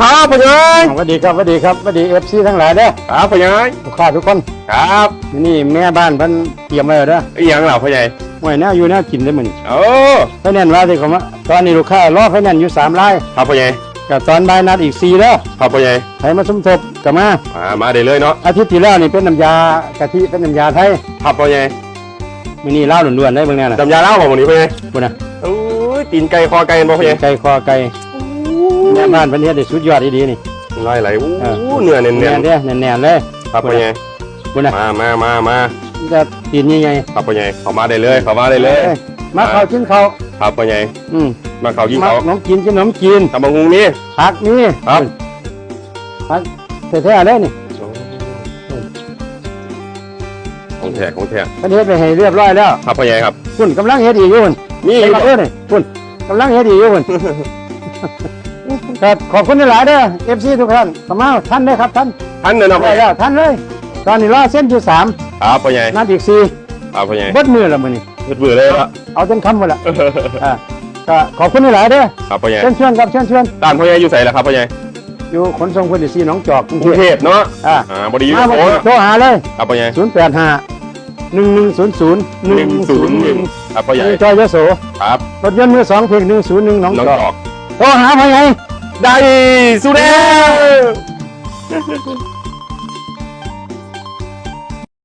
ครับพ่อใหญ่สวัสดีครับสวัสดีครับสวัสดีเอฟซีทั้งหลายเด้อครับพ่อใหญ่ลูกค้าทุกคนครับนี่แม่บ้านเพิ่นเตรียมไว้แล้วเด้ออีหยังเหล่าพ่อใหญ่ไว้แนวอยู่แนวกินได้อมื้อนี้โอ้ไฟแนนซ์ว่าสิเขามาตอนนี้ลูกค้ารอไฟแนนซ์อยู่3รายครับพ่อใหญ่ก็ตอนบ่ายนัดอีก4เด้อครับพ่อใหญ่ให้มาสมทบก็มาอ่ามาได้เลยเนาะอาทิตย์ที่แล้วนี่เป็นน้ำยากะทิเป็นน้ำยาไทยครับพ่อใหญ่มื้อนี้ลาวล้วนๆได้เบิ่งแน่น่ะจำยาเล่าของวันนี้พ่อใหญ่พุ่นน่ะโอ้ยตีนไก่คอไก่เห็นบ่พ่อใหญ่ไก่คอไก่ แม่บ้านเพิ่นเฮ็ดได้สุดยอดดีๆนี่ไล่ไหลโอ้เออเนื้อเน้นแน่นเด้อแน่นๆเลยๆครับพ่อใหญ่พุ่นน่ะมามามามาจะตีนใหญ่ครับพ่อใหญ่เข้ามาได้เลยเข้ามาได้ๆเลย อ้มาข้าวกินข้าวครับพ่อใหญ่อืมมาเขายิงมาเขาขนมกินกินขนมกินตำบักหุงนี่ ผักนี่ครับ ผักแท้ๆเลยนี่ของแท้ของแท้ประเทศไปให้เรียบร้อยแล้วครับพ่อใหญ่ครับ คุณกำลังเฮ็ดอีกอยู่คุณนี่ไอ้บักเอ้ยนี่คุณกำลังเฮ็ดอีกอยู่คุณ ครับขอบคุณหลายๆเด้อ FC ทุกท่านขอมาท่านเด้อครับท่านท่านเดินออกไปได้แล้วท่านเลย ตอนนี้รอเส้นอยู่สามครับพ่อใหญ่นัดอีกสี่ครับพ่อใหญ่เบิดมือแล้วมื้อนี้มืดเบื่อเลยละเอาจนคำหมดละอ่าก็ขอบคุณหลายๆเด้อครับพ่อใหญ่เชิญชวนครับเชิญชวนด้านพ่อใหญ่อยู่ใส่ละครับพ่อใหญ่อยู่ขนส่งพื้นที่หนองจอกกรุงกรุงเทเทพพเนาะอ่าอ่าบริยุทมาธ์บ่โอ้โทรหาเลยครับพ่อใหญ่085 1100หนึ่งศูนย์หนึ่งครับพ่อใหญ่จอยโสครับรถยนต์มือสองเพียง101หนองน้องจอกจอก โทรหาพ่อใหญ่ได้สุดแล้ว